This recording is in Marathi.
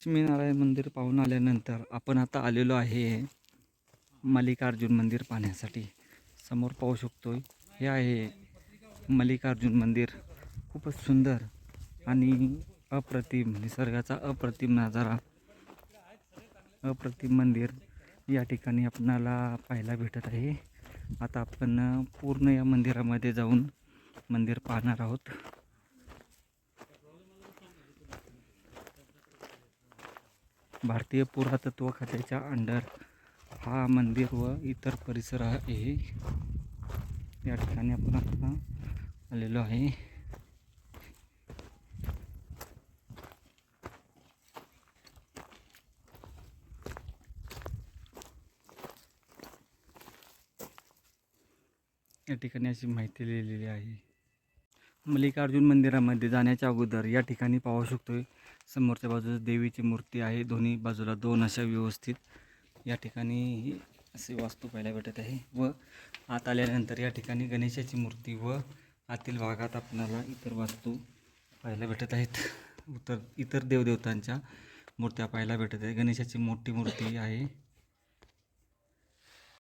लक्ष्मीनारायण मंदिर पाहून आल्यानंतर आपण आता आलेलो आहे मल्लिकार्जुन मंदिर पाहण्यासाठी. समोर पाहू शकतो हे आहे मल्लिकार्जुन मंदिर. खूपच सुंदर आणि अप्रतिम निसर्गाचा अप्रतिम नजारा. अप्रतिम मंदिर या ठिकाणी आपणाला पाहायला भेटत आहे. आता आपण पूर्ण या मंदिरामध्ये जाऊन मंदिर पाहणार आहोत. भारतीय पुरातत्व खात्याच्या अंडर हा मंदिर व इतर परिसर आहे. या ठिकाणी आपण आता आलेलो आहे. या ठिकाणी अशी माहिती लिहिलेली आहे. मल्लिकार्जुन मंदिरामध्ये जाण्याच्या अगोदर या ठिकाणी पाहू शकतोय. समोरच्या बाजूला देवीची मूर्ती आहे. दोन्ही बाजूला दोन अशा व्यवस्थित या ठिकाणी असे वास्तू पाहायला भेटत आहे व आत आल्यानंतर या ठिकाणी गणेशाची मूर्ती व आतील भागात आपणाला इतर वास्तू पाहायला भेटत आहेत. इतर इतर देवदेवतांच्या मूर्त्या पाहायला भेटत आहे गणेशाची मोठी मूर्ती आहे.